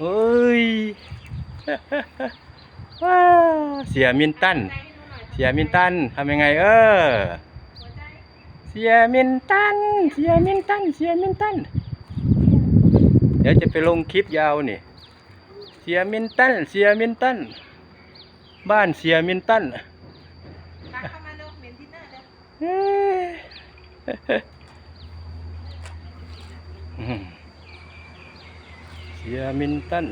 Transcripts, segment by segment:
เอ้ยว้าเสียมินตัน เสียมินตันทำยังไงเออ เสียมินตัน เสียมินตัน เสียมินตัน เดี๋ยวจะไปลงคลิปยาวนี่ เสียมินตัน เสียมินตัน บ้านเสียมินตันทักเข้ามาเร็วเหม็นที่หน้าเร็วเอ้ยอืม เสียมินตัน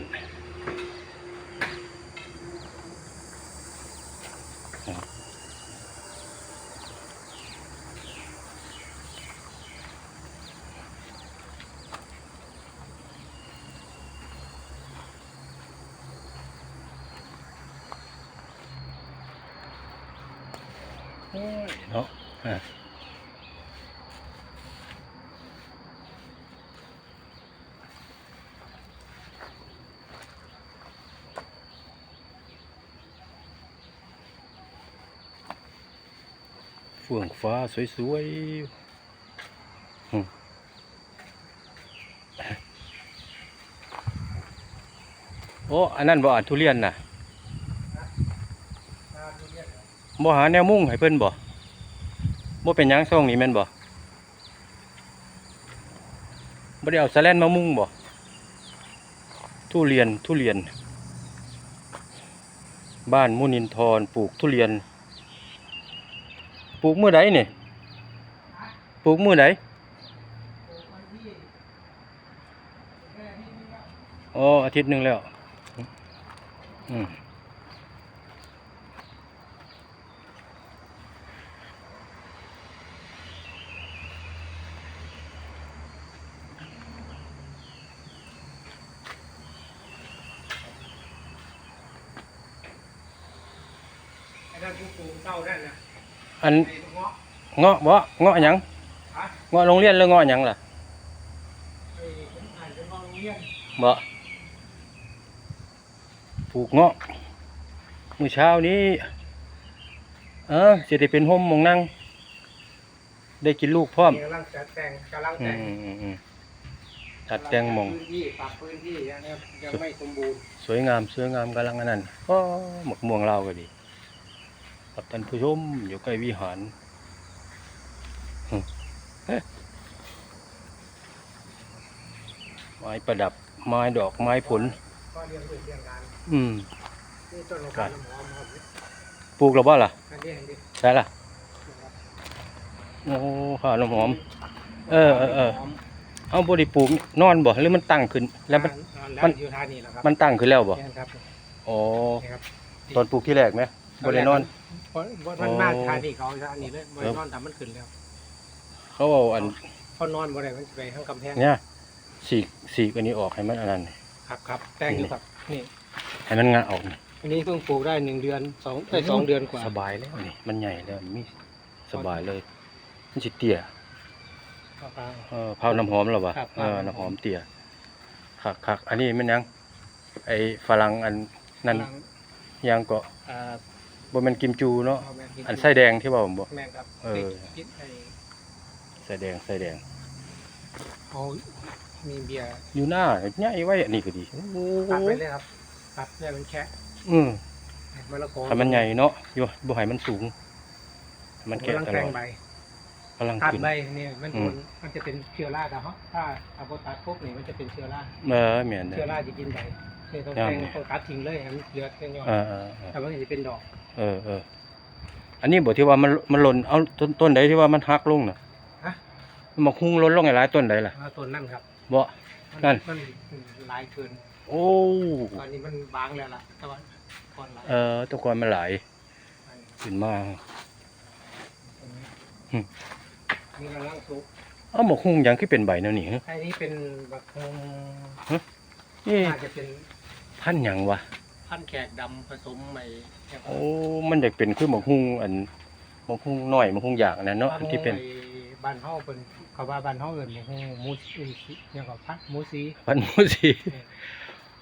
โอ้ย เฟื่องฟ้าสวยๆอืโอ้ อันนั้นบ่อันทุเรียนน่ะบ่หาแนวมุ่งให้เพิ่นบ่บ่เป็นยังช่วงนี้แม่นบ่บ่ได้เอาสแลนมามุ่งบ่ทุเรียนทุเรียน บ้านมุนินทรปลูกทุเรียน ลูกมื้อใดนี่ปลูกมื้อใดอ๋ออาทิตย์หนึ่งแล้วอืมไอ้นั่นผู้ปลูกเศร้านั่นนะ อันไอ้เงาะเงาะบ่เงาะหยังฮะเงาะโรงเรียนหรือเงาะหยังล่ะไอ้ผมอ่านจะมองโรงเรียนบ่ปลูกเงาะมื้อเช้านี้เออสิได้เป็นห่มหมองนั่งได้กินลูกพร้อมกำลังจัดแต่งกำลังอืแต่งมอืมอืมตัดแต่งหมองพื้นที่ปรับพื้นที่ยังยังไม่สมบูรณ์สวยงามสวยงามกำลังอันนั้นก็หมกม่วงเราวก็ดี ครับท่านผู้ชมอยู่ใกล้วิหารหึเอ๊ะไม้ประดับ ไม้ดอกไม้ผล ก็เรียนรู้เรียนงานอืม นี่ต้นมะขามน้ำหอมครับปลูกแล้วบ่ล่ะ อันนี้อันนี้ใช่ล่ะ โอ้ข้าวน้ำหอม เออเออเออเอาบริปลูกนอนบ่หรือมันตั้งขึ้น แล้วมันแล้วมันอยู่ท่านี้แหละครับมันตั้งขึ้นแล้วบ่แค่นั้นครับอ๋อนี่ครับ ตอนปลูกที่แรกไหม บ่ได้นอนเพราะเพราะมันมาท่านี้เขาท่านี้เลยบ่ได้นอนแต่มันขึ้นแล้ว เขาเอาอันเขานอนบ่ได้มันไปข้างกำแพงเนี่ยสีกสีกอันนี้ออกให้มันอันนั้นครับครับแต่งอยู่ครับนี่ให้มันงาออกนี่อันนี้เพิ่งปลูกได้หนึ่งเดือนสองได้สองเดือนกว่าสบายแล้วนี่มันใหญ่แล้วมีสบายเลยมันสิเตี้ยครับเออเผาน้ำหอมแล้ววะครับ เออน้ำหอมเตี้ยคักคักอันนี้มันยังไอ้ฝรั่งอันนั้นกำลังยังก็อ่า บ่แม่นกิมจูเนาะเอาแม่กิอันไส้แดงที่ว่าผมบอก แม่นครับเออกินไอ้ไส้แดงไส้แดงเอามีเบียร์อยู่หน้าใหญ่ไว้อันนี้ก็ดีโอ้โหตัดไปเลยครับตัดเนี่ยมันแค่อืมมะละกอถ้ามันใหญ่เนาะอยู่บ่ให้มันสูงให้มันแก่กำลังตแปลลงอดใบกำลังตัดขึ้น ใบเนี่ยมันอืม มันจะเป็นเชื้อราแต่เขาถ้าเอาไปตัดปุ๊บนี่มันจะเป็นเชื้อราเออแม่นเด้เชื้ออ ราจะกินใบเนี่ยต้องครัแปบลงต้องตัดทิ้งเลยให้มันเหลือแค่ยอดเออเออเออแต่มันจะเป็นดอก เออเอออันนี้บอกที่ว่ามันมันหล่นเอาต้นต้นใดที่ว่ามันหักลงน่ะฮะ มันมาคุ้งหล่นลงไอ้หลายต้นใดล่ะเอาต้นนั่นครับบ่ มันั่น มันหลายเกินโอ้ตอนนี้มันบางแล้วล่ะแต่ว่าก่อนหลายเออแตะกอนมันหลายขึ้นมาอืมนี่กำลังสุกเอ้าหมกคุ้งหยังคือเป็นใบแนวนี้ฮะไอ้นี่เป็นบักฮงนี่ น่าจะเป็นพันธุ์หยังวะ พันธุ์แขกดำผสมใหม่เนี่ยครับโอ้ มันอยากเป็นคือหมกคุ้งอันหมกคุ้งน้อยหมกคุ้งอย่างอันนั้นเนาะอันที่เป็นไอ้บ้านเฮาเป็นเขาว่าบ้านเฮาเอิ้นหมูมูซีเนี่ยก็พัดหมูซีพันธุ์หมูสี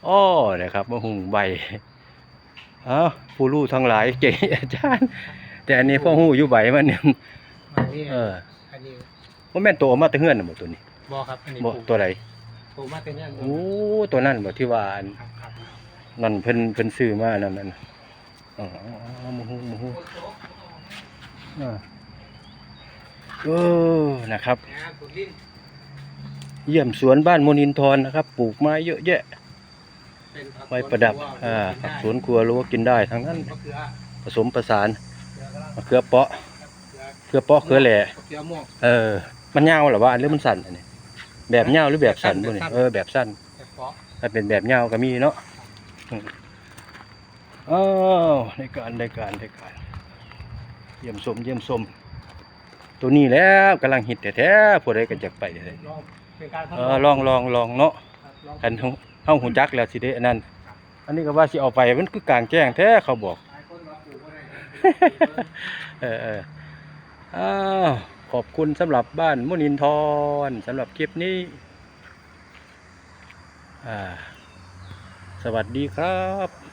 อ้อนะครับหมกคุ้งใบเอ้าผู้รู้ทั้งหลายเก่งอาจารย์ แต่อันนี้พ่อฮู้อยู่ใบมันเนี่ยอันนี้เอออันนี้ว่าแม่นตัวออกมาแต่เฮือนน่ะบ่ตัวนี้บ่ครับอันนี้บ่ปลูกตัวใดโตมาแต่เนี่ยโอ้ตัวนั้นบ่ที่ว่าอันครับครับ นั่นเพิ่นเพิ่นซื้อมานั่นนั่นอ๋อมูฮูมูฮูอ่าเออนะครับ เยี่ยมสวนบ้านมนินทรนะครับ ปลูกไม้เยอะแยะไว้ประดับ อ่าผักสวนครัวรู้ว่ากินได้ทั้งนั้น ผสมประสานเขือกำลังมะเขือเปาะเขือเขือเปาะเขือแหล่เออ มันยาเหรอว่าหรือมันสั้นอันนี้แบบยาหรือแบบสั้นบ่นี่เออแบบสั้นแต่เพาะถ้าเป็นแบบยาก็มีเนาะ อืมอ้าวในการในการในการ เยี่ยมชมเยี่ยมชมตัวนี้แล้วกำลังฮิตแท้ๆผู้ใดก็อยากไปเลยลองเป็นการทดเอลอองลองลองลองเนาะครับลองกันเฮาเฮาหูจักแล้วสิเด้อันนั้น อันนี้ก็ว่าสิเอาไปมันคือกลางแจ้งแท้เขาบอกหลายคนว่าปลูกบ่ได้เออเอออ้าวขอบคุณสำหรับบ้านมุนินทรสำหรับคลิปนี้ อ่า สวัสดีครับ